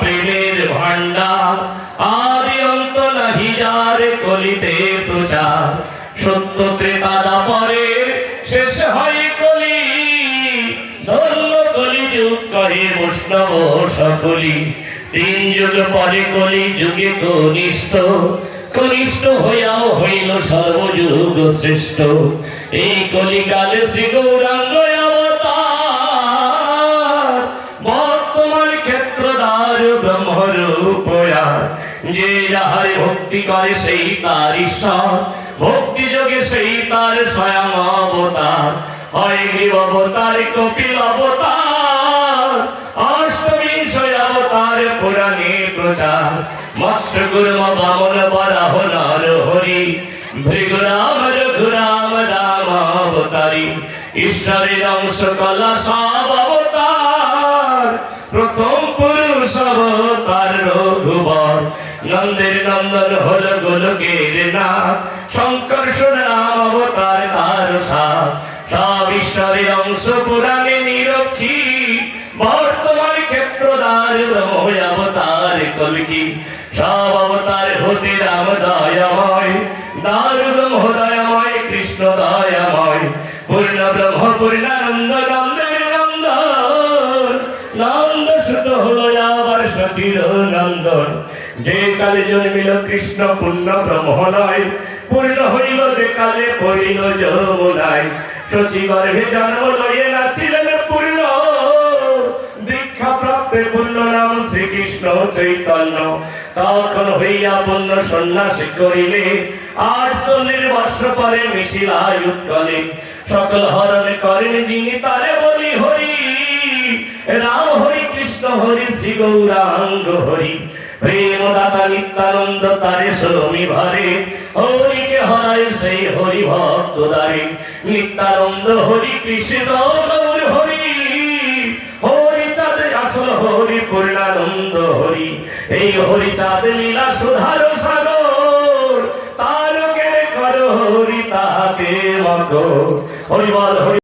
প্রেমের ভান্ডার আদি অন্ত কলিতে প্রচার। সত্য ত্রেতা শেষ হয় কলি কলি যুগ কহে বৈষ্ণব সকলি। তিন যুগ পরে কলি যুগে কনিষ্ঠ কনিষ্ঠ হইয়াও হইল সর্বযুগ শ্রেষ্ঠ। এই কলিকালে শ্রী গৌরাঙ্গ যে যাহারে ভক্তি করে সেই তার ঈশ্বর। ভক্তি যোগে সেই তার স্বয়ং অবতার। হয় গ্রীব অবতার, কপিল অবতার। অষ্টবিংশ অবতার, পুরাণে প্রচার। মৎস্য গুর্ম বামন বরাহ নর হরি ভৃগুরাম, রঘুরাম, রাম অবতারী। ঈশ্বরের অংশ কলা সব অবতার। প্রথম পুরুষ অবতার। নন্দের নন্দন হল গোলকের না শঙ্কর্ষণ রাম অবতার তার সাপ সব ঈশ্বরের অংশ পুরাণে নিরক্ষী। বর্তমান ক্ষেত্রদার ব্রহ্ম অবতার কলকি। সব অবতার হতে রাম দয়াময় দার ব্রহ্ম দয়াময় কৃষ্ণ দয়াময়। পূর্ণ ব্রহ্ম পূর্ণানন্দ আবার নন্দন যে কালে জন্মিল কৃষ্ণ পূর্ণ ব্রহ্ম নয়, পূর্ণ হইল যে কালে পড়িল যমুনায় গর্ভে জন্ম লয়ে নাছিলেন পূর্ণ। দীক্ষা প্রাপ্তে পূর্ণ নাম শ্রীকৃষ্ণ চৈতন্য। তখন হইয়া পূর্ণ সন্ন্যাসী করিলে আটচল্লিশ বর্ষ পরে উৎকলে সকল হরণে করেন যিনি তারে বলি হরি। রাম হরি শ্রী গৌরাঙ্গ হরি। প্রেম দাতা নিত্যানন্দ তারে শ্রমী ভারে। হরিকে হরায় সেই হরি ভক্ত দারে নিত্যানন্দ হরি কৃষ্ণ হরি। হরি চাঁদ আসল হরি পূর্ণানন্দ হরি। এই হরি চাঁদ লীলা সুধার সাগর। তারকের কর হরি তাহাতে মত হরি বল, হরি